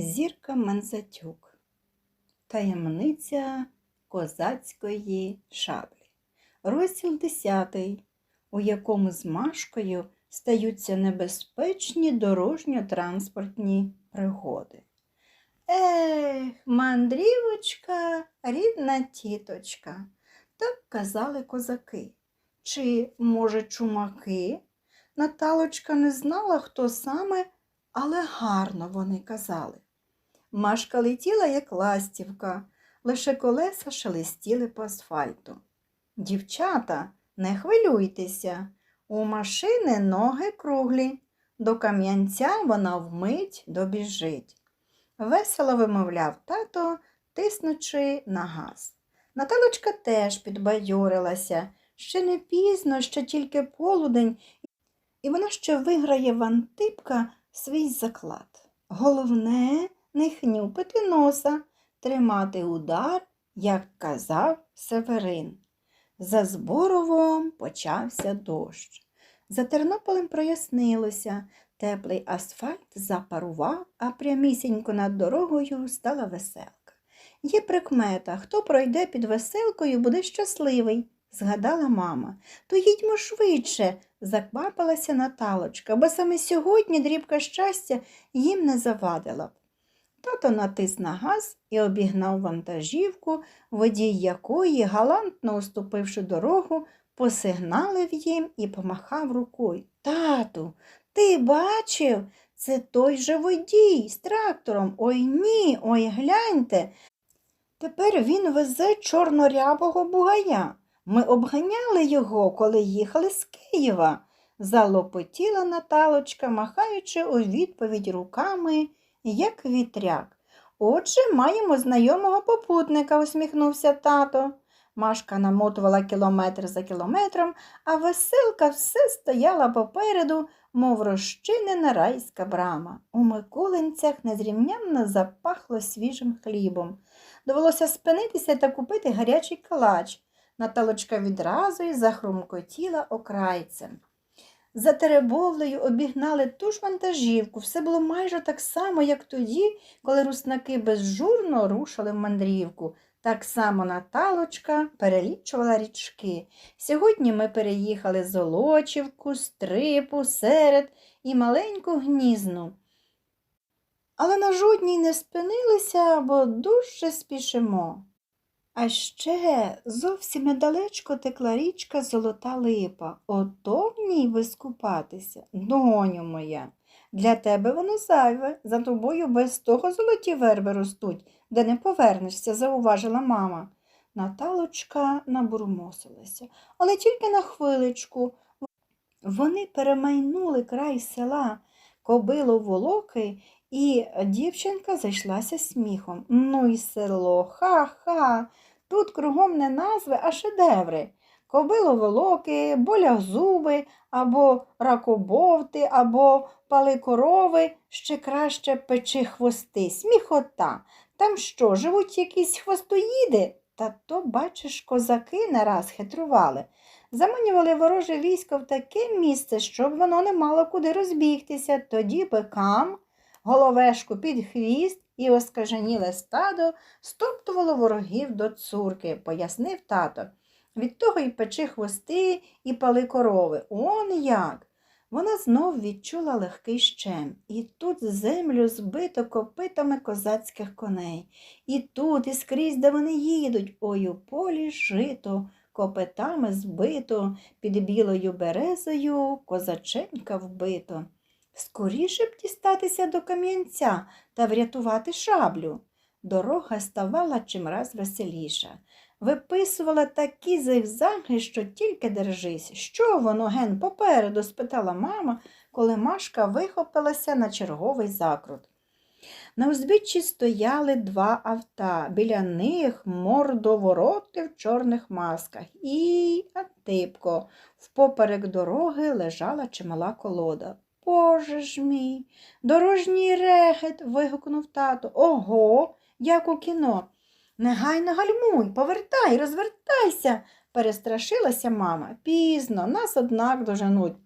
Зірка Манзатюк. Таємниця козацької шаблі. Розділ 10, у якому з Машкою стаються небезпечні дорожньо-транспортні пригоди. Ех, мандрівочка, рідна тіточка, так казали козаки. Чи, може, чумаки? Наталочка не знала, хто саме, але гарно вони казали. Машка летіла, як ластівка, лише колеса шелестіли по асфальту. Дівчата, не хвилюйтеся, у машини ноги круглі, до кам'янця вона вмить добіжить. Весело вимовляв тато, тиснучи на газ. Наталочка теж підбадьорилася. Ще не пізно, ще тільки полудень, і вона ще виграє в Антипка свій заклад. Головне не хнюпити носа, тримати удар, як казав Северин. За Зборовом почався дощ. За Тернополем прояснилося, теплий асфальт запарував, а прямісінько над дорогою стала веселка. Є прикмета, хто пройде під веселкою, буде щасливий, згадала мама. То їдьмо швидше, заквапилася Наталочка, бо саме сьогодні дрібка щастя їм не завадила б. Тато натис на газ і обігнав вантажівку, водій якої, галантно уступивши дорогу, посигналив їм і помахав рукою. Тату, ти бачив? Це той же водій з трактором. Ой ні, ой гляньте. Тепер він везе чорнорябого бугая. Ми обганяли його, коли їхали з Києва, залопотіла Наталочка, махаючи у відповідь руками, як вітряк. Отже, маємо знайомого попутника, усміхнувся тато. Машка намотувала кілометр за кілометром, а веселка все стояла попереду, мов розчинена райська брама. У Миколинцях незрівнянно запахло свіжим хлібом. Довелося спинитися та купити гарячий калач. Наталочка відразу й захрумкотіла окрайцем. За теребовлею обігнали ту ж вантажівку. Все було майже так само, як тоді, коли руснаки безжурно рушили в мандрівку. Так само Наталочка перелічувала річки. Сьогодні ми переїхали Золочівку, Стрипу, Серед і маленьку гнізну. Але на жодній не спинилися, бо дуже спішимо. А ще зовсім недалечко текла річка Золота Липа. Ото в ній вискупатися, доню моя. Для тебе воно зайве, за тобою без того золоті верби ростуть, де не повернешся, зауважила мама. Наталочка набурмосилася, але тільки на хвиличку. Вони перемайнули край села, кобило волоки, і дівчинка зайшлася сміхом. Ну й село, ха-ха. Тут кругом не назви, а шедеври. Кобило волоки, болязуби, або ракобовти, або паликорови, ще краще печи хвости, сміхота. Там що, живуть якісь хвостоїди? Та то, бачиш, козаки не раз хитрували. Заманювали вороже військо в таке місце, щоб воно не мало куди розбігтися, тоді бикам, головешку під хвіст і оскаженіле стадо стоптувало ворогів до цурки, пояснив тато. Від того й печи хвости і пали корови. Он як. Вона знов відчула легкий щем. І тут землю збито копитами козацьких коней. І тут, і скрізь, де вони їдуть, ой у полі жито, копитами збито, під білою березою козаченька вбито. Скоріше б дістатися до кам'янця та врятувати шаблю. Дорога ставала чимраз веселіша. Виписувала такі зигзаги, що тільки держись. Що воно ген попереду? спитала мама, коли Машка вихопилася на черговий закрут. На узбіччі стояли два авта, біля них мордовороти в чорних масках і Антипко. Впоперек дороги лежала чимала колода. Боже ж мій, дорожній регет. вигукнув тато. Ого, як у кіно. Негайно гальмуй, повертай, розвертайся, перестрашилася мама. Пізно, нас однак доженуть.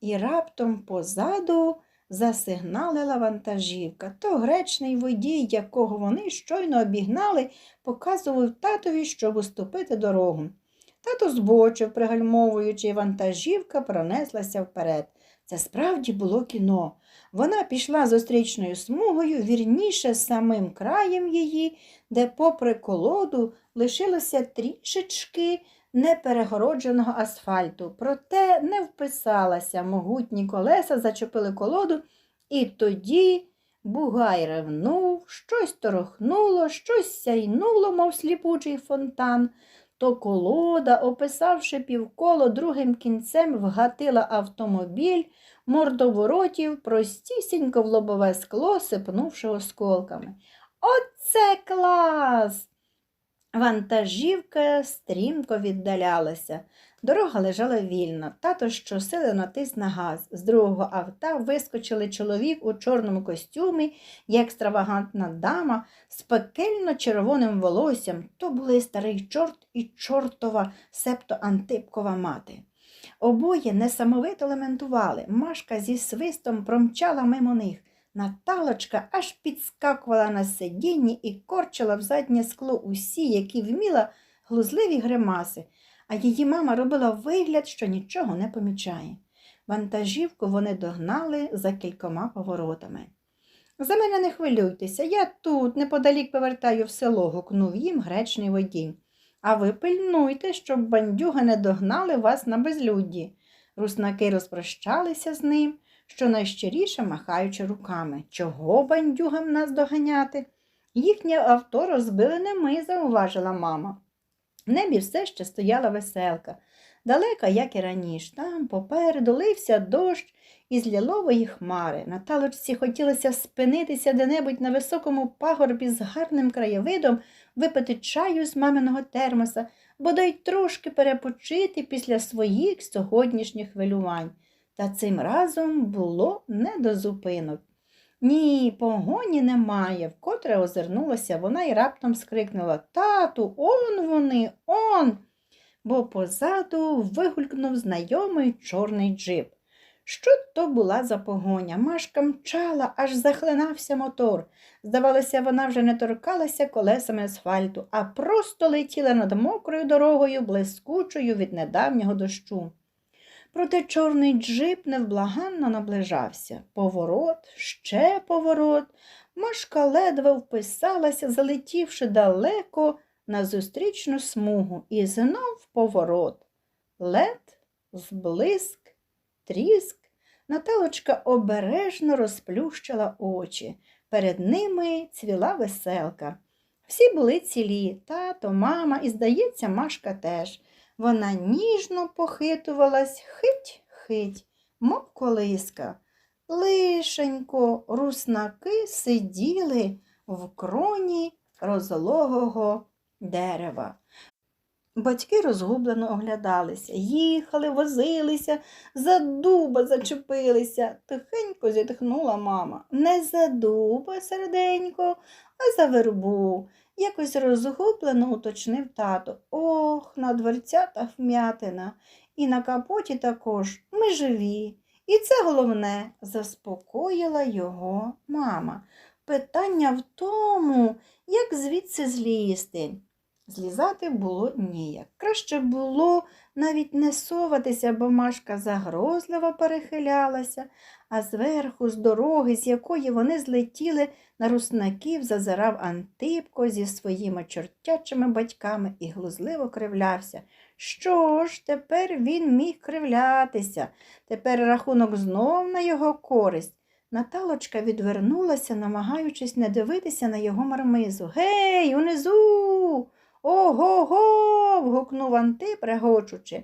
І раптом позаду засигналила вантажівка. То гречний водій, якого вони щойно обігнали, показував татові, щоб уступити дорогу. Тато збочив, пригальмовуючи, вантажівка пронеслася вперед. Це справді було кіно. Вона пішла зустрічною смугою, вірніше самим краєм її, де, попри колоду, лишилося трішечки неперегородженого асфальту. Проте не вписалася, могутні колеса зачепили колоду, і тоді бугай ревнув, щось торохнуло, щось сяйнуло, мов сліпучий фонтан. То колода, описавши півколо другим кінцем, вгатила автомобіль, мордоворотів, простісінько в лобове скло, сипнувши осколками. Оце клас! Вантажівка стрімко віддалялася. Дорога лежала вільно. Тато щосили натис на газ. З другого авта вискочили чоловік у чорному костюмі і екстравагантна дама з пекельно червоним волоссям. То були старий чорт і чортова, септо Антипкова мати. Обоє несамовито лементували. Машка зі свистом промчала мимо них. Наталочка аж підскакувала на сидінні і корчила в заднє скло усі, які вміла глузливі гримаси, а її мама робила вигляд, що нічого не помічає. Вантажівку вони догнали за кількома поворотами. За мене не хвилюйтеся, я тут неподалік повертаю в село, гукнув їм гречний водій. А ви пильнуйте, щоб бандюги не догнали вас на безлюдді. Руснаки розпрощалися з ним що найщиріше махаючи руками. Чого бандюгам нас доганяти? Їхнє авто розбили не ми, зауважила мама. В небі все ще стояла веселка, далека, як і раніше. Там попереду лився дощ із лілової хмари. Наталочці хотілося спинитися де-небудь на високому пагорбі з гарним краєвидом, випити чаю з маминого термоса, бодай трошки перепочити після своїх сьогоднішніх хвилювань. Та цим разом було не до зупинок. Ні, погоні немає, вкотре озирнулася вона і раптом скрикнула Тату, он вони, он. Бо позаду вигулькнув знайомий чорний джип. Що то була за погоня? Машка мчала, аж захлинався мотор. Здавалося, вона вже не торкалася колесами асфальту, а просто летіла над мокрою дорогою, блискучою від недавнього дощу. Проте чорний джип невблаганно наближався. Поворот, ще поворот. Машка ледве вписалася, залетівши далеко на зустрічну смугу, і знов поворот. Лед, зблиск, тріск. Наталочка обережно розплющила очі. Перед ними цвіла веселка. Всі були цілі, тато, мама і, здається, Машка теж. Вона ніжно похитувалась хить-хить, мов колиска. Лишенько руснаки сиділи в кроні розлогого дерева. Батьки розгублено оглядалися, їхали, возилися, за дуба зачепилися. Тихенько зітхнула мама. Не за дуба, серденько, а за вербу якось розгублено уточнив тато. Ох, на дверцятах вм'ятина. І на капоті також ми живі. І це головне, заспокоїла його мама. Питання в тому, як звідси злізти. Злізати було ніяк. Краще було навіть не соватися, бо Машка загрозливо перехилялася, а зверху, з дороги, з якої вони злетіли, на руснаків зазирав Антипко зі своїми чортячими батьками і глузливо кривлявся. Що ж, тепер він міг кривлятися, тепер рахунок знов на його користь. Наталочка відвернулася, намагаючись не дивитися на його мармизу. Гей, унизу. Ого го. вгукнув Антип, регочучи.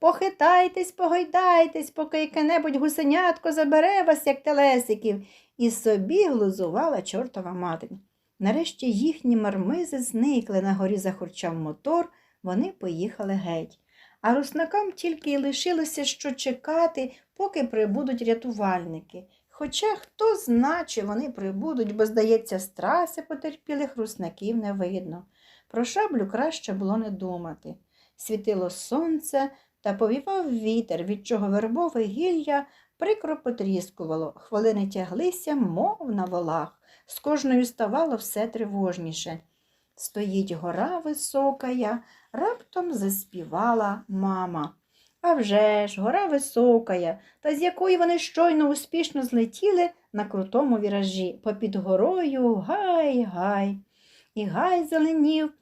Похитайтесь, погойдайтесь, поки яке-небудь гусенятко забере вас, як телесиків, і собі глузувала чортова матень. Нарешті їхні мармизи зникли, на горі захурчав мотор, вони поїхали геть. А руснакам тільки й лишилося що чекати, поки прибудуть рятувальники. Хоча хто зна, чи вони прибудуть, бо, здається, з траси потерпілих руснаків не видно. Про шаблю краще було не думати. Світило сонце та повівав вітер, від чого вербове гілля прикро потріскувало, хвилини тяглися, мов на волах. З кожною ставало все тривожніше. Стоїть гора високая, раптом заспівала мама. А вже ж, гора високая, та з якої вони щойно успішно злетіли на крутому віражі. Попід горою гай, гай. І гай зеленів,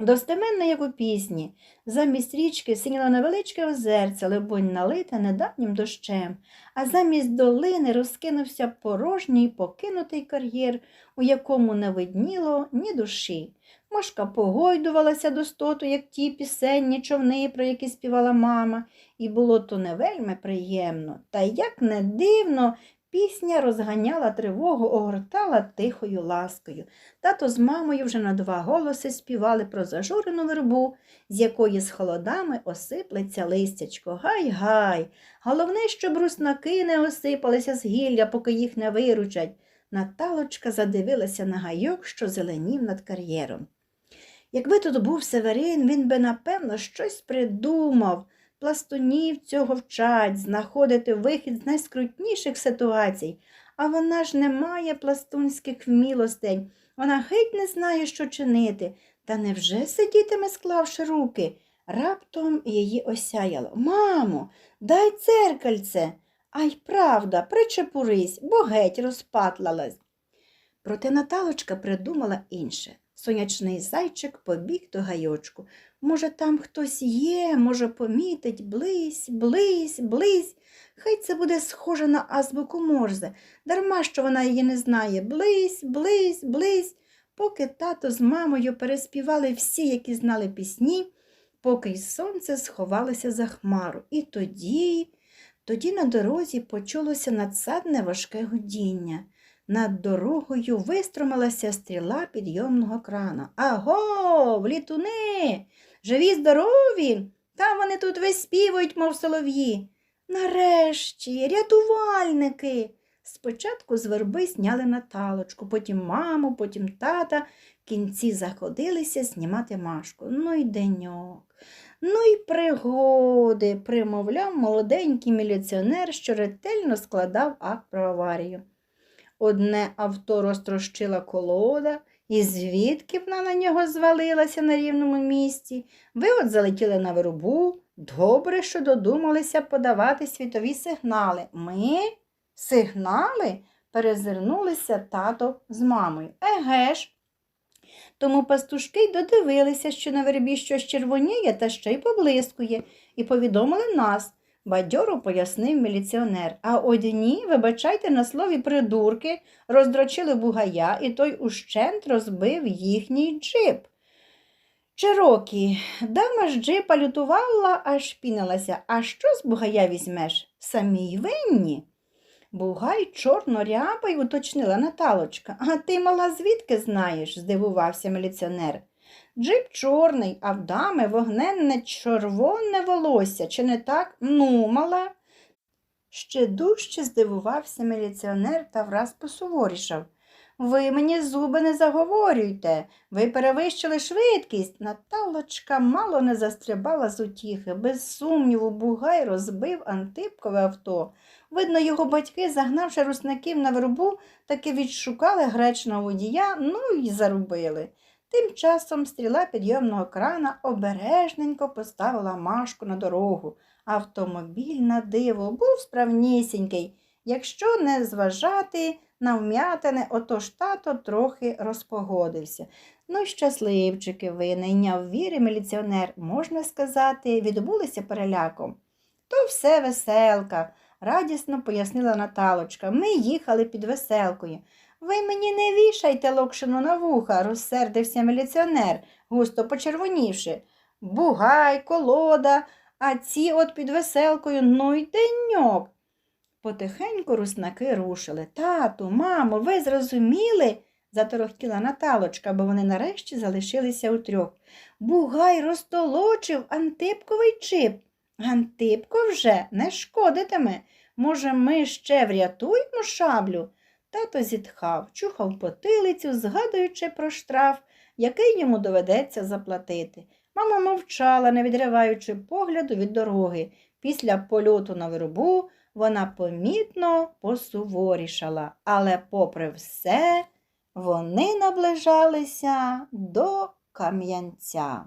достеменно, як у пісні. Замість річки синіло невеличке озерце, либонь налите недавнім дощем, а замість долини розкинувся порожній покинутий кар'єр, у якому не видніло ні душі. Мошка погойдувалася до стоту, як ті пісенні човни, про які співала мама, і було то не вельми приємно. Та як не дивно, пісня розганяла тривогу, огортала тихою ласкою. Тато з мамою вже на два голоси співали про зажурену вербу, з якої з холодами осиплеться листячко. Гай-гай! Головне, щоб руснаки не осипалися з гілля, поки їх не виручать. Наталочка задивилася на гайок, що зеленів над кар'єром. Якби тут був Северин, він би, напевно, щось придумав. Пластунів цього вчать, знаходити вихід з найскрутніших ситуацій. А вона ж не має пластунських вмілостей. Вона геть не знає, що чинити. Та невже сидітиме, склавши руки? Раптом її осяяло. Мамо, дай церкальце. Ай, правда, причепурись, бо геть розпатлалась. Проте Наталочка придумала інше. Сонячний зайчик побіг до гайочку. Може, там хтось є, може, помітить, близь, близь, близь. Хай це буде схоже на азбуку Морзе, дарма що вона її не знає. Близь, близь, близь. Поки тато з мамою переспівали всі, які знали пісні, поки й сонце сховалося за хмару. І тоді, тоді на дорозі почулося надсадне важке гудіння. Над дорогою вистромилася стріла підйомного крана. Аго, літуни! Живі, здорові! Там вони тут весь співають, мов солов'ї. Нарешті, рятувальники. Спочатку з верби сняли Наталочку, потім маму, потім тата. В кінці заходилися знімати Машку. Ну й деньок. Ну й пригоди, примовляв молоденький міліціонер, що ретельно складав акт про аварію. Одне авто розтрощила колода, і звідки вона на нього звалилася на рівному місці. Ви от залетіли на вербу. Добре, що додумалися подавати світові сигнали. Ми? Сигнали? перезирнулися тато з мамою. Еге ж. Тому пастушки й додивилися, що на вербі щось червоніє та ще й поблискує, і повідомили нас. Бадьоро пояснив міліціонер. А одні, вибачайте на слові придурки, роздрочили бугая, і той ущент розбив їхній джип. Черокі, дама з джипа лютувала, аж пінилася. А що з бугая візьмеш? Самі й винні. Бугай чорно рябай, уточнила Наталочка. А ти, мала, звідки знаєш? здивувався міліціонер. Джип чорний, а в дами вогненне червоне волосся, чи не так? Ну, мала. Ще дужче здивувався міліціонер та враз посуворішав. Ви мені зуби не заговорюйте, ви перевищили швидкість. Наталочка мало не застрибала з утіхи. Без сумніву, бугай розбив антипкове авто. Видно, його батьки, загнавши русників на вербу, таки відшукали гречного водія, ну й зарубили. Тим часом стріла підйомного крана обережненько поставила Машку на дорогу. Автомобіль на диво був справнісінький, якщо не зважати на вм'ятини, отож тато трохи розпогодився. Ну, щасливчики ви, найняв віри міліціонер, можна сказати, відбулися переляком. То все веселка, радісно пояснила Наталочка. Ми їхали під веселкою. Ви мені не вішайте локшину на вуха, розсердився міліціонер, густо почервонівши. Бугай, колода, а ці от під веселкою, ну й деньок. Потихеньку руснаки рушили. Тату, мамо, ви зрозуміли? заторохтіла Наталочка, бо вони нарешті залишилися утрьох. Бугай розтолочив антипковий чип. Антипко вже не шкодитиме. Може, ми ще врятуємо шаблю? Тато зітхав, чухав потилицю, згадуючи про штраф, який йому доведеться заплатити. Мама мовчала, не відриваючи погляду від дороги. Після польоту на вербу вона помітно посуворішала, але, попри все, вони наближалися до кам'янця.